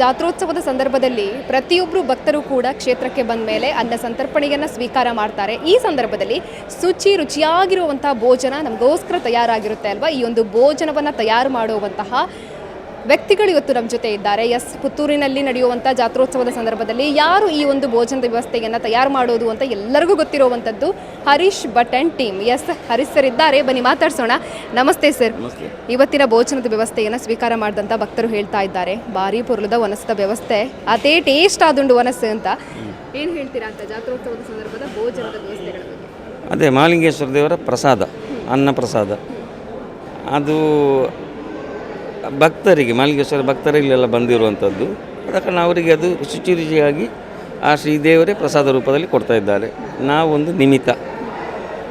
ಜಾತ್ರೋತ್ಸವದ ಸಂದರ್ಭದಲ್ಲಿ ಪ್ರತಿಯೊಬ್ಬರು ಭಕ್ತರು ಕೂಡ ಕ್ಷೇತ್ರಕ್ಕೆ ಬಂದ ಮೇಲೆ ಅನ್ನ ಸಂತರ್ಪಣೆಯನ್ನು ಸ್ವೀಕಾರ ಮಾಡ್ತಾರೆ. ಈ ಸಂದರ್ಭದಲ್ಲಿ ಶುಚಿ ರುಚಿಯಾಗಿರುವಂತಹ ಭೋಜನ ನಮಗೋಸ್ಕರ ತಯಾರಾಗಿರುತ್ತೆ ಅಲ್ವಾ? ಈ ಒಂದು ಭೋಜನವನ್ನು ತಯಾರು ಮಾಡುವಂತಹ ವ್ಯಕ್ತಿಗಳು ಇವತ್ತು ನಮ್ಮ ಜೊತೆ ಇದ್ದಾರೆ. ಎಸ್ ಪುತ್ತೂರಿನಲ್ಲಿ ನಡೆಯುವಂಥ ಜಾತ್ರೋತ್ಸವದ ಸಂದರ್ಭದಲ್ಲಿ ಯಾರು ಈ ಒಂದು ಭೋಜನದ ವ್ಯವಸ್ಥೆಯನ್ನು ತಯಾರು ಮಾಡೋದು ಅಂತ ಎಲ್ಲರಿಗೂ ಗೊತ್ತಿರುವಂಥದ್ದು Harish Bhat and team. Yes Harish sir ಇದ್ದಾರೆ. ಬನ್ನಿ ಮಾತಾಡ್ಸೋಣ. ನಮಸ್ತೆ ಸರ್. ಇವತ್ತಿನ ಭೋಜನದ ವ್ಯವಸ್ಥೆಯನ್ನು ಸ್ವೀಕಾರ ಮಾಡಿದಂಥ ಭಕ್ತರು ಹೇಳ್ತಾ ಇದ್ದಾರೆ. ಭಾರಿ ಪುರ್ಲದ ವನಸದ ವ್ಯವಸ್ಥೆ. ಅದೇ ಟೇಸ್ಟ್ ಆದುಂಡು ವನಸ್ಸು ಅಂತ. ಏನು ಹೇಳ್ತೀರಾ ಅಂತ ಜಾತ್ರೋತ್ಸವದ ಸಂದರ್ಭದ ಭೋಜನದ ವ್ಯವಸ್ಥೆಗಳ ಬಗ್ಗೆ? ಅದೇ ಮಾಲಿಂಗೇಶ್ವರ ದೇವರ ಪ್ರಸಾದ ಅನ್ನ ಪ್ರಸಾದ ಅದು ಭಕ್ತರಿಗೆ ಮಾಲಿಕೇಶ್ವರ ಭಕ್ತರಿಗೆಲ್ಲ ಬಂದಿರುವಂಥದ್ದು. ಆದ ಕಾರಣ ಅವರಿಗೆ ಅದು ಶುಚಿ ರುಚಿಯಾಗಿ ಆ ಶ್ರೀದೇವರೇ ಪ್ರಸಾದ ರೂಪದಲ್ಲಿ ಕೊಡ್ತಾ ಇದ್ದಾರೆ. ನಾವೊಂದು ನಿಮಿತ್ತ.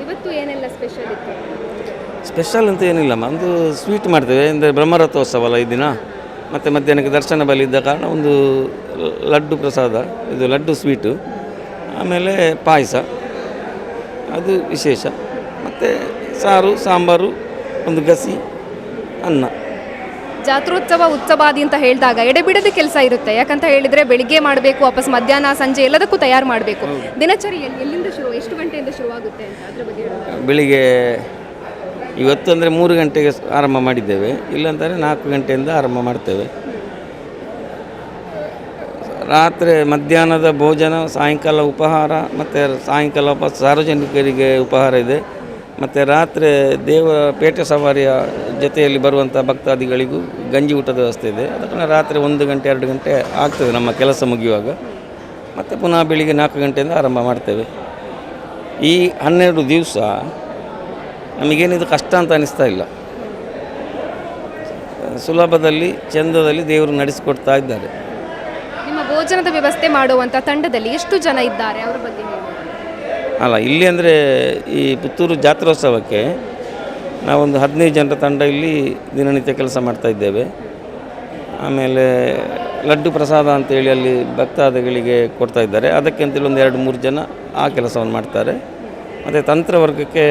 ಇವತ್ತು ಏನೆಲ್ಲ ಸ್ಪೆಷಲ್ ಸ್ಪೆಷಲ್ ಅಂತ ಏನಿಲ್ಲ ಒಂದು ಸ್ವೀಟ್ ಮಾಡ್ತೇವೆ. ಅಂದರೆ ಬ್ರಹ್ಮರಥೋತ್ಸವ ಅಲ್ಲ ಈ ದಿನ. ಮತ್ತು ಮಧ್ಯಾಹ್ನಕ್ಕೆ ದರ್ಶನ ಬಲಿ ಇದ್ದ ಕಾರಣ ಒಂದು ಲಡ್ಡು ಪ್ರಸಾದ. ಇದು ಲಡ್ಡು ಸ್ವೀಟು ಆಮೇಲೆ ಪಾಯಸ. ಅದು ವಿಶೇಷ. ಮತ್ತು ಸಾರು ಸಾಂಬಾರು ಒಂದು ಗಸಿ ಅನ್ನ. ಜಾತ್ರೋತ್ಸವ ಉತ್ಸವಾದಿ ಅಂತ ಹೇಳಿದಾಗ ಎಡೆಬಿಡದ ಕೆಲಸ ಇರುತ್ತೆ. ಯಾಕಂತ ಹೇಳಿದ್ರೆ ಬೆಳಿಗ್ಗೆ ಮಾಡಬೇಕು ವಾಪಸ್ ಮಧ್ಯಾಹ್ನ ಸಂಜೆ ಎಲ್ಲದಕ್ಕೂ ತಯಾರು ಮಾಡಬೇಕು. ದಿನಚರಿ ಎಲ್ಲಿ- ಎಲ್ಲಿಂದ ಶುರು ಎಷ್ಟು ಗಂಟೆಯಿಂದ ಶುರುವಾಗುತ್ತೆ ಅಂತ ಅದ್ರ ಬಗ್ಗೆ ಹೇಳೋದಾದ್ರೆ. ಬೆಳಿಗ್ಗೆ ಇವತ್ತು ಅಂದರೆ ಮೂರು ಗಂಟೆಗೆ ಸ್- ಆರಂಭ ಮಾಡಿದ್ದೇವೆ. ಇಲ್ಲಾಂದರೆ ನಾಲ್ಕು ಗಂಟೆಯಿಂದ ಆರಂಭ ಮಾಡ್ತೇವೆ. ರಾತ್ರಿ ಮಧ್ಯಾಹ್ನದ ಭೋಜನ ಸಾಯಂಕಾಲ ಉಪಹಾರ ಮತ್ತು ಸಾಯಂಕಾಲ ವಾಪಸ್ ಸಾರ್ವಜನಿಕರಿಗೆ ಉಪಹಾರ ಇದೆ. ಮತ್ತು ರಾತ್ರಿ ದೇವ ಪೇಟೆ ಸವಾರಿಯ ಜೊತೆಯಲ್ಲಿ ಬರುವಂಥ ಭಕ್ತಾದಿಗಳಿಗೂ ಗಂಜಿ ಊಟದ ವ್ಯವಸ್ಥೆ ಇದೆ. ಅದಕ್ಕೆ ರಾತ್ರಿ ಒಂದು ಗಂಟೆ, ಎರಡು ಗಂಟೆ ಆಗ್ತದೆ ನಮ್ಮ ಕೆಲಸ ಮುಗಿಯುವಾಗ. ಮತ್ತು ಪುನಃ ಬೆಳಿಗ್ಗೆ ನಾಲ್ಕು ಗಂಟೆಯಿಂದ ಆರಂಭ ಮಾಡ್ತೇವೆ. ಈ ಹನ್ನೆರಡು ದಿವಸ ನಮಗೇನಿದು ಕಷ್ಟ ಅಂತ ಅನಿಸ್ತಾ ಇಲ್ಲ. ಸುಲಭದಲ್ಲಿ, ಚಂದದಲ್ಲಿ ದೇವರು ನಡೆಸಿಕೊಡ್ತಾ ಇದ್ದಾರೆ. ನಿಮ್ಮ ಭೋಜನದ ವ್ಯವಸ್ಥೆ ಮಾಡುವಂಥ ತಂಡದಲ್ಲಿ ಎಷ್ಟು ಜನ ಇದ್ದಾರೆ? ಅವರ ಬಗ್ಗೆ ಅಲ್ಲ, ಇಲ್ಲಿ ಅಂದರೆ ಈ ಪುತ್ತೂರು ಜಾತ್ರೋತ್ಸವಕ್ಕೆ ನಾವೊಂದು ಹದಿನೈದು ಜನರ ತಂಡ ಇಲ್ಲಿ ದಿನನಿತ್ಯ ಕೆಲಸ ಮಾಡ್ತಾ ಇದ್ದೇವೆ. ಆಮೇಲೆ ಲಡ್ಡು ಪ್ರಸಾದ ಅಂತೇಳಿ ಅಲ್ಲಿ ಭಕ್ತಾದಿಗಳಿಗೆ ಕೊಡ್ತಾ ಇದ್ದಾರೆ. ಅದಕ್ಕೆ ಅಂತೇಳಿ ಒಂದು ಎರಡು ಮೂರು ಜನ ಆ ಕೆಲಸವನ್ನು ಮಾಡ್ತಾರೆ. ಮತ್ತು ತಂತ್ರವರ್ಗಕ್ಕೆ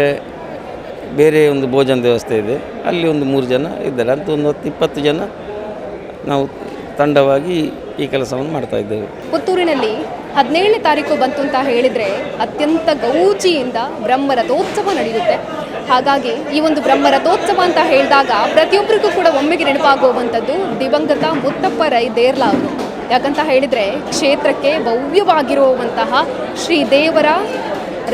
ಬೇರೆ ಒಂದು ಭೋಜನ ವ್ಯವಸ್ಥೆ ಇದೆ. ಅಲ್ಲಿ ಒಂದು ಮೂರು ಜನ ಇದ್ದಾರೆ. ಅಂತ ಒಂದು ಹತ್ತು ಇಪ್ಪತ್ತು ಜನ ನಾವು ತಂಡವಾಗಿ ಈ ಕೆಲಸವನ್ನು ಮಾಡ್ತಾ ಇದ್ದೇವೆ. ಪುತ್ತೂರಿನಲ್ಲಿ ಹದಿನೇಳನೇ ತಾರೀಕು ಬಂತು ಅಂತ ಹೇಳಿದರೆ ಅತ್ಯಂತ ಗೌಜಿಯಿಂದ ಬ್ರಹ್ಮರಥೋತ್ಸವ ನಡೆಯುತ್ತೆ. ಹಾಗಾಗಿ ಈ ಒಂದು ಬ್ರಹ್ಮರಥೋತ್ಸವ ಅಂತ ಹೇಳಿದಾಗ ಪ್ರತಿಯೊಬ್ಬರಿಗೂ ಕೂಡ ಒಮ್ಮೆಗೆ ನೆನಪಾಗುವಂಥದ್ದು ದಿವಂಗತ ಮುತ್ತಪ್ಪ ರೈ ದೇರ್ಲಾ ಅವರು. ಯಾಕಂತ ಹೇಳಿದರೆ ಕ್ಷೇತ್ರಕ್ಕೆ ಭವ್ಯವಾಗಿರುವಂತಹ ಶ್ರೀ ದೇವರ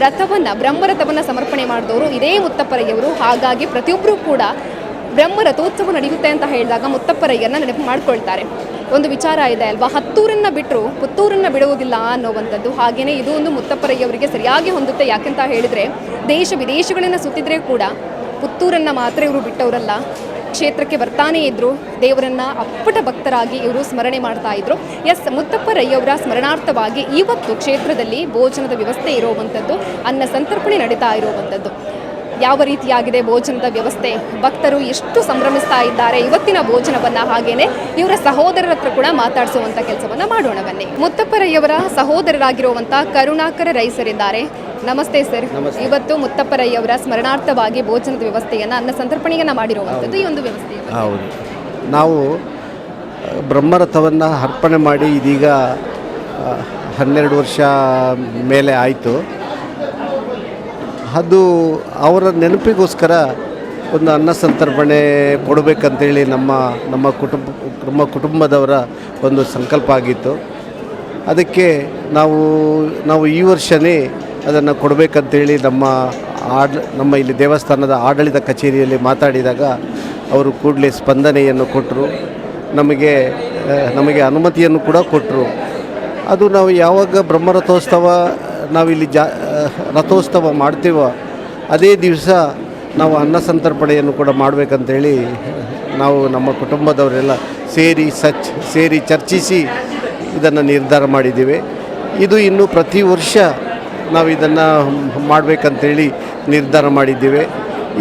ರಥವನ್ನು, ಬ್ರಹ್ಮರಥವನ್ನು ಸಮರ್ಪಣೆ ಮಾಡಿದವರು ಇದೇ ಮುತ್ತಪ್ಪರಯ್ಯವರು ಹಾಗಾಗಿ ಪ್ರತಿಯೊಬ್ಬರೂ ಕೂಡ ಬ್ರಹ್ಮರಥೋತ್ಸವ ನಡೆಯುತ್ತೆ ಅಂತ ಹೇಳಿದಾಗ ಮುತ್ತಪ್ಪರಯ್ಯನ ನೆನಪು ಮಾಡ್ಕೊಳ್ತಾರೆ. ಒಂದು ವಿಚಾರ ಇದೆ ಅಲ್ವಾ? ಹತ್ತೂರನ್ನ ಬಿಟ್ಟರು ಪುತ್ತೂರನ್ನ ಬಿಡುವುದಿಲ್ಲ ಅನ್ನೋವಂಥದ್ದು. ಹಾಗೆಯೇ ಇದು ಒಂದು ಮುತ್ತಪ್ಪರಯ್ಯವರಿಗೆ ಸರಿಯಾಗಿ ಹೊಂದುತ್ತೆ. ಯಾಕಂತ ಹೇಳಿದರೆ, ದೇಶ ವಿದೇಶಗಳನ್ನು ಸುತ್ತಿದ್ರೆ ಕೂಡ ಪುತ್ತೂರನ್ನು ಮಾತ್ರ ಇವರು ಬಿಟ್ಟವರಲ್ಲ. ಕ್ಷೇತ್ರಕ್ಕೆ ಬರ್ತಾನೆ ಇದ್ರು. ದೇವರನ್ನ ಅಪ್ಪಟ ಭಕ್ತರಾಗಿ ಇವರು ಸ್ಮರಣೆ ಮಾಡ್ತಾ ಇದ್ರು. ಎಸ್, ಮುತ್ತಪ್ಪರಯ್ಯವರ ಸ್ಮರಣಾರ್ಥವಾಗಿ ಇವತ್ತು ಕ್ಷೇತ್ರದಲ್ಲಿ ಭೋಜನದ ವ್ಯವಸ್ಥೆ ಇರುವಂಥದ್ದು, ಅನ್ನ ಸಂತರ್ಪಣೆ ನಡೀತಾ ಇರುವಂಥದ್ದು. ಯಾವ ರೀತಿಯಾಗಿದೆ ಭೋಜನದ ವ್ಯವಸ್ಥೆ? ಭಕ್ತರು ಎಷ್ಟು ಸಂಭ್ರಮಿಸ್ತಾ ಇದ್ದಾರೆ? ಇವತ್ತಿನ ಭೋಜನವನ್ನು ಹಾಗೇನೆ ಇವರ ಸಹೋದರರ ಹತ್ರ ಕೂಡ ಮಾತಾಡಿಸುವಂತ ಕೆಲಸವನ್ನ ಮಾಡೋಣ ಬನ್ನಿ. ಮುತ್ತಪ್ಪರಯ್ಯವರ ಸಹೋದರರಾಗಿರುವಂಥ ಕರುಣಾಕರ ರೈಸರಿದ್ದಾರೆ. ನಮಸ್ತೆ ಸರ್. ಇವತ್ತು ಮುತ್ತಪ್ಪರಯ್ಯವರ ಸ್ಮರಣಾರ್ಥವಾಗಿ ಭೋಜನದ ವ್ಯವಸ್ಥೆಯನ್ನ ಅನ್ನ ಸಂತರ್ಪಣೆಯನ್ನ ಮಾಡಿರುವಂತದ್ದು ಈ ಒಂದು ವ್ಯವಸ್ಥೆ ಹೌದು. ನಾವು ಬ್ರಹ್ಮರಥವನ್ನು ಅರ್ಪಣೆ ಮಾಡಿ ಇದೀಗ ಹನ್ನೆರಡು ವರ್ಷ ಮೇಲೆ ಆಯಿತು. ಅದು ಅವರ ನೆನಪಿಗೋಸ್ಕರ ಒಂದು ಅನ್ನ ಸಂತರ್ಪಣೆ ಕೊಡಬೇಕಂತೇಳಿ ನಮ್ಮ ನಮ್ಮ ಕುಟುಂಬ, ನಮ್ಮ ಕುಟುಂಬದವರ ಒಂದು ಸಂಕಲ್ಪ ಆಗಿತ್ತು. ಅದಕ್ಕೆ ನಾವು ನಾವು ಈ ವರ್ಷವೇ ಅದನ್ನು ಕೊಡಬೇಕಂತೇಳಿ ನಮ್ಮ ಆಡ್, ನಮ್ಮ ಇಲ್ಲಿ ದೇವಸ್ಥಾನದ ಆಡಳಿತ ಕಚೇರಿಯಲ್ಲಿ ಮಾತಾಡಿದಾಗ ಅವರು ಕೂಡಲೇ ಸ್ಪಂದನೆಯನ್ನು ಕೊಟ್ಟರು. ನಮಗೆ ನಮಗೆ ಅನುಮತಿಯನ್ನು ಕೂಡ ಕೊಟ್ಟರು. ಅದು ನಾವು ಯಾವಾಗ ಬ್ರಹ್ಮರಥೋತ್ಸವ, ನಾವಿಲ್ಲಿ ಜಾ ರಥೋತ್ಸವ ಮಾಡ್ತೀವೋ ಅದೇ ದಿವಸ ನಾವು ಅನ್ನ ಸಂತರ್ಪಣೆಯನ್ನು ಕೂಡ ಮಾಡಬೇಕಂತೇಳಿ ನಾವು ನಮ್ಮ ಕುಟುಂಬದವರೆಲ್ಲ ಸೇರಿ ಸಚ್, ಸೇರಿ ಚರ್ಚಿಸಿ ಇದನ್ನು ನಿರ್ಧಾರ ಮಾಡಿದ್ದೀವಿ. ಇದು ಇನ್ನು ಪ್ರತಿ ವರ್ಷ ನಾವು ಇದನ್ನು ಮಾಡಬೇಕಂತೇಳಿ ನಿರ್ಧಾರ ಮಾಡಿದ್ದೇವೆ.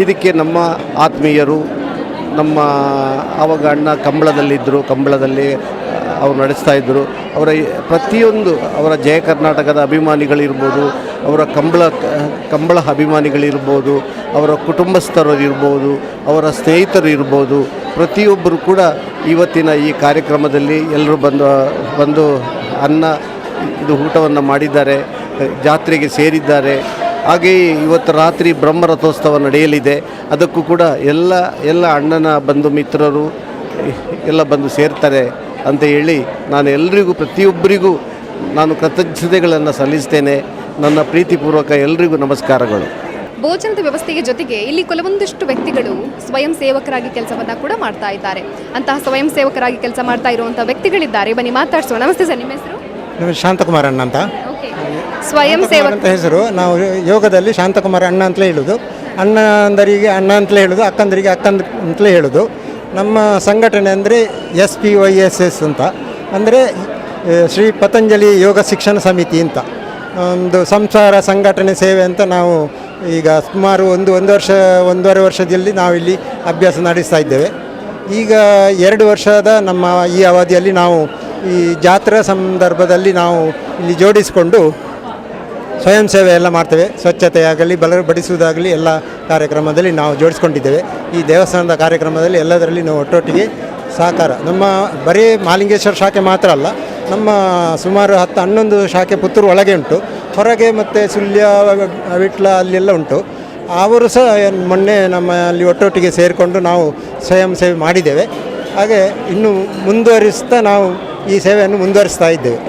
ಇದಕ್ಕೆ ನಮ್ಮ ಆತ್ಮೀಯರು, ನಮ್ಮ ಆವಾಗ ಅಣ್ಣ ಕಂಬಳದಲ್ಲಿದ್ದರು, ಕಂಬಳದಲ್ಲಿ ಅವ್ರು ನಡೆಸ್ತಾ ಇದ್ದರು. ಅವರ ಪ್ರತಿಯೊಂದು ಅವರ ಜಯ ಕರ್ನಾಟಕದ ಅಭಿಮಾನಿಗಳಿರ್ಬೋದು, ಅವರ ಕಂಬಳ ಕಂಬಳ ಅಭಿಮಾನಿಗಳಿರ್ಬೋದು, ಅವರ ಕುಟುಂಬಸ್ಥರು ಇರ್ಬೋದು ಅವರ ಸ್ನೇಹಿತರು ಇರ್ಬೋದು ಪ್ರತಿಯೊಬ್ಬರು ಕೂಡ ಇವತ್ತಿನ ಈ ಕಾರ್ಯಕ್ರಮದಲ್ಲಿ ಎಲ್ಲರೂ ಬಂದು ಬಂದು ಅನ್ನ, ಇದು ಊಟವನ್ನು ಮಾಡಿದ್ದಾರೆ, ಜಾತ್ರೆಗೆ ಸೇರಿದ್ದಾರೆ. ಹಾಗೆಯೇ ಇವತ್ತು ರಾತ್ರಿ ಬ್ರಹ್ಮರಥೋತ್ಸವ ನಡೆಯಲಿದೆ. ಅದಕ್ಕೂ ಕೂಡ ಎಲ್ಲ ಎಲ್ಲ ಅಣ್ಣನ ಬಂಧು ಮಿತ್ರರು ಎಲ್ಲ ಬಂದು ಸೇರ್ತಾರೆ. ಅಂತ ಹೇಳಿ ನಾನು ಎಲ್ರಿಗೂ ಪ್ರತಿಯೊಬ್ಬರಿಗೂ ನಾನು ಕೃತಜ್ಞತೆಗಳನ್ನು ಸಲ್ಲಿಸ್ತೇನೆ. ನನ್ನ ಪ್ರೀತಿಪೂರ್ವಕ ಎಲ್ರಿಗೂ ನಮಸ್ಕಾರಗಳು. ಭೋಜನದ ವ್ಯವಸ್ಥೆಗೆ ಜೊತೆಗೆ ಇಲ್ಲಿ ಕೆಲವೊಂದಿಷ್ಟು ವ್ಯಕ್ತಿಗಳು ಸ್ವಯಂ ಸೇವಕರಾಗಿ ಕೆಲಸವನ್ನು ಕೂಡ ಮಾಡ್ತಾ ಇದ್ದಾರೆ. ಅಂತಹ ಸ್ವಯಂ ಸೇವಕರಾಗಿ ಕೆಲಸ ಮಾಡ್ತಾ ಇರುವಂತಹ ವ್ಯಕ್ತಿಗಳಿದ್ದಾರೆ. ಬನ್ನಿ ಮಾತಾಡ್ಸೋಣ. ನಮಸ್ತೆ ಸರ್ ನಿಮ್ಮ ಹೆಸರು? ನಮ್ಮ ಶಾಂತಕುಮಾರ್ ಅಣ್ಣ ಅಂತ. ಸ್ವಯಂ ಸೇವಕ ಅಂತ ಹೆಸರು. ನಾವು ಯೋಗದಲ್ಲಿ ಶಾಂತಕುಮಾರ್ ಅಣ್ಣ ಅಂತಲೇ ಹೇಳೋದು. ಅಣ್ಣಂದರಿಗೆ ಅಣ್ಣ ಅಂತಲೇ ಹೇಳೋದು. ಅಕ್ಕಂದರಿಗೆ ಅಕ್ಕಂದ ಅಂತಲೇ ಹೇಳೋದು. ನಮ್ಮ ಸಂಘಟನೆ ಅಂದರೆ S P Y S S ಅಂತ. ಅಂದರೆ ಶ್ರೀ ಪತಂಜಲಿ ಯೋಗ ಶಿಕ್ಷಣ ಸಮಿತಿ ಅಂತ. ಒಂದು ಸಂಸಾರ ಸಂಘಟನೆ ಸೇವೆ ಅಂತ ನಾವು ಈಗ ಸುಮಾರು ಒಂದು ಒಂದು ವರ್ಷ, ಒಂದೂವರೆ ವರ್ಷದಲ್ಲಿ ನಾವಿಲ್ಲಿ ಅಭ್ಯಾಸ ನಡೆಸ್ತಾ ಇದ್ದೇವೆ. ಈಗ ಎರಡು ವರ್ಷದ ನಮ್ಮ ಈ ಅವಧಿಯಲ್ಲಿ ನಾವು ಈ ಜಾತ್ರಾ ಸಂದರ್ಭದಲ್ಲಿ ನಾವು ಇಲ್ಲಿ ಜೋಡಿಸಿಕೊಂಡು ಸ್ವಯಂ ಸೇವೆ ಎಲ್ಲ ಮಾಡ್ತೇವೆ. ಸ್ವಚ್ಛತೆಯಾಗಲಿ, ಬಲ ಬಡಿಸುವುದಾಗಲಿ ಎಲ್ಲ ಕಾರ್ಯಕ್ರಮದಲ್ಲಿ ನಾವು ಜೋಡಿಸ್ಕೊಂಡಿದ್ದೇವೆ. ಈ ದೇವಸ್ಥಾನದ ಕಾರ್ಯಕ್ರಮದಲ್ಲಿ ಎಲ್ಲದರಲ್ಲಿ ನಾವು ಒಟ್ಟೊಟ್ಟಿಗೆ ಸಹಕಾರ. ನಮ್ಮ ಬರೀ ಮಾಲಿಂಗೇಶ್ವರ ಶಾಖೆ ಮಾತ್ರ ಅಲ್ಲ, ನಮ್ಮ ಸುಮಾರು ಹತ್ತು, ಹನ್ನೊಂದು ಶಾಖೆ ಪುತ್ತೂರು ಒಳಗೆ ಉಂಟು. ಹೊರಗೆ ಮತ್ತು ಸುಳ್ಯ, ವಿಟ್ಲ ಅಲ್ಲೆಲ್ಲ ಉಂಟು. ಅವರು ಸಹ ಮೊನ್ನೆ ನಮ್ಮಲ್ಲಿ ಒಟ್ಟೊಟ್ಟಿಗೆ ಸೇರಿಕೊಂಡು ನಾವು ಸ್ವಯಂ ಸೇವೆ ಮಾಡಿದ್ದೇವೆ. ಹಾಗೆ ಇನ್ನು ಮುಂದುವರಿಸ್ತಾ ನಾವು ಈ ಸೇವೆಯನ್ನು ಮುಂದುವರಿಸ್ತಾ ಇದ್ದೇವೆ.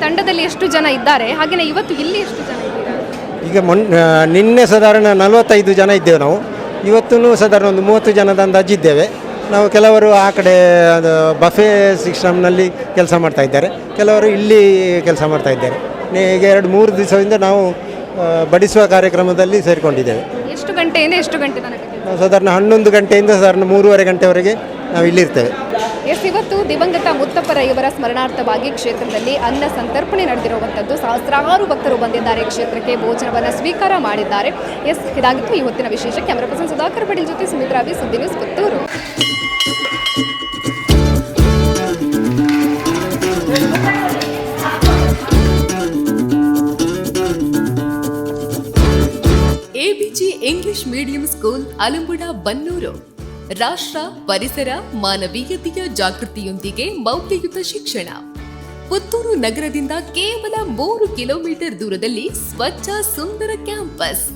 ತಂಡದಲ್ಲಿ ಎಷ್ಟು ಜನ ಇದ್ದಾರೆ? ಹಾಗೆಯೇ ಇವತ್ತು ಇಲ್ಲಿ ಎಷ್ಟು ಜನ ಇದ್ದೀರಾ? ಈಗ ಮೊನ್ ನಿನ್ನೆ ಸಾಧಾರಣ ನಲವತ್ತೈದು ಜನ ಇದ್ದೇವೆ ನಾವು. ಇವತ್ತೂ ಸಾಧಾರಣ ಒಂದು ಮೂವತ್ತು ಜನದ ಅಂದಾಜಿದ್ದೇವೆ ನಾವು ಕೆಲವರು ಆ ಕಡೆ ಅದು ಬಫೆ ಸಿಸ್ಟಮ್ನಲ್ಲಿ ಕೆಲಸ ಮಾಡ್ತಾ ಇದ್ದಾರೆ. ಕೆಲವರು ಇಲ್ಲಿ ಕೆಲಸ ಮಾಡ್ತಾ ಇದ್ದಾರೆ. ನೇ- ಈಗ ಎರಡು ಮೂರು ದಿವಸದಿಂದ ನಾವು ಆ, ಬಡಿಸುವ ಕಾರ್ಯಕ್ರಮದಲ್ಲಿ ಸೇರಿಕೊಂಡಿದ್ದೇವೆ. ಎಷ್ಟು ಗಂಟೆಯಿಂದ ಎಷ್ಟು ಗಂಟೆ ತನಕ? ನಾವು ಸಾಧಾರಣ ಹನ್ನೊಂದು ಗಂಟೆಯಿಂದ ಸಾಧಾರಣ ಮೂರುವರೆ ಗಂಟೆವರೆಗೆ ನಾವು ಇಲ್ಲಿರ್ತೇವೆ. ಎಸ್, ಇವತ್ತು ದಿವಂಗತ ಮುತ್ತಪ್ಪರ ಇವರ ಸ್ಮರಣಾರ್ಥವಾಗಿ ಕ್ಷೇತ್ರದಲ್ಲಿ ಅನ್ನ ಸಂತರ್ಪಣೆ ನಡೆದಿರುವಂಥದ್ದು ಸಹಸ್ರಾರು ಭಕ್ತರು ಬಂದಿದ್ದಾರೆ ಕ್ಷೇತ್ರಕ್ಕೆ, ಭೋಜನವನ್ನು ಸ್ವೀಕಾರ ಮಾಡಿದ್ದಾರೆ. ಎಸ್, ಇದಾಗಿತ್ತು ಇವತ್ತಿನ ವಿಶೇಷ. ಕ್ಯಾಮರಾ ಪರ್ಸನ್ ಸುಧಾಕರ್ ಪಟೇಲ್ ಜೊತೆ Sumitra B Suddi news Puttur. ABG English medium school, Alambuda, Bannur. ರಾಷ್ಟ್ರ, ಪರಿಸರ, ಮಾನವೀಯತೆಯ ಜಾಗೃತಿಯೊಂದಿಗೆ ಮೌಲ್ಯಯುತ ಶಿಕ್ಷಣ. ಪುತ್ತೂರು ನಗರದಿಂದ ಕೇವಲ ಮೂರು ಕಿಲೋಮೀಟರ್ ದೂರದಲ್ಲಿ ಸ್ವಚ್ಛ ಸುಂದರ ಕ್ಯಾಂಪಸ್.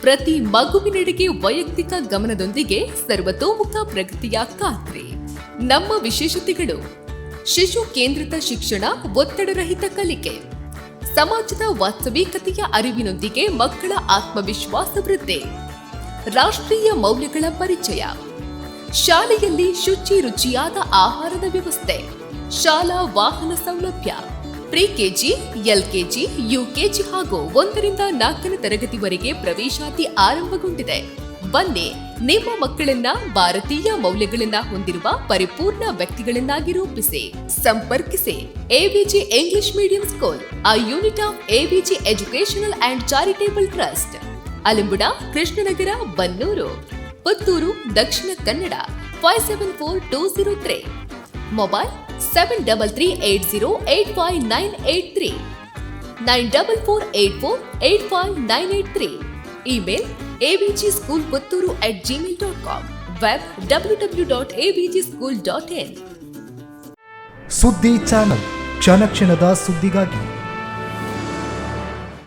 ಪ್ರತಿ ಮಗುವಿನೆಡೆಗೆ ವೈಯಕ್ತಿಕ ಗಮನದೊಂದಿಗೆ ಸರ್ವತೋಮುಖ ಪ್ರಗತಿಯ ಖಾತ್ರಿ. ನಮ್ಮ ವಿಶೇಷತೆಗಳು. ಶಿಶು ಕೇಂದ್ರಿತ ಶಿಕ್ಷಣ ಒತ್ತಡರಹಿತ ಕಲಿಕೆ. ಸಮಾಜದ ವಾಸ್ತವಿಕತೆಯ ಅರಿವಿನೊಂದಿಗೆ ಮಕ್ಕಳ ಆತ್ಮವಿಶ್ವಾಸ ವೃದ್ಧಿ. ರಾಷ್ಟ್ರೀಯ ಮೌಲ್ಯಗಳ ಪರಿಚಯ. ಶಾಲೆಯಲ್ಲಿ ಶುಚಿ ರುಚಿಯಾದ ಆಹಾರದ ವ್ಯವಸ್ಥೆ. ಶಾಲಾ ವಾಹನ ಸೌಲಭ್ಯ. ಪ್ರಿ ಕೆಜಿ ಎಲ್ಕೆಜಿ, ಯುಕೆಜಿ ಹಾಗೂ ಒಂದರಿಂದ ನಾಲ್ಕನೇ ತರಗತಿವರೆಗೆ ಪ್ರವೇಶಾತಿ ಆರಂಭಗೊಂಡಿದೆ. ಬನ್ನಿ, ನಿಮ್ಮ ಮಕ್ಕಳನ್ನ ಭಾರತೀಯ ಮೌಲ್ಯಗಳನ್ನ ಹೊಂದಿರುವ ಪರಿಪೂರ್ಣ ವ್ಯಕ್ತಿಗಳನ್ನಾಗಿ ರೂಪಿಸಿ. ಸಂಪರ್ಕಿಸಿ. ABG English medium school, a unit of ABG educational and charitable trust. Alimbuda, Krishnanagar, Bannur. Puttur, Dakshina Kannada five seven four two zero three mobile seven double three eight zero eight five nine eight three nine double four eight four eight five nine eight three email ABG school Puttur at Gmail dot com web W W dot ABG school dot in ಸುದ್ದಿ channel, ಕ್ಷಣ ಕ್ಷಣದ ಸುದ್ದಿಗಾಗಿ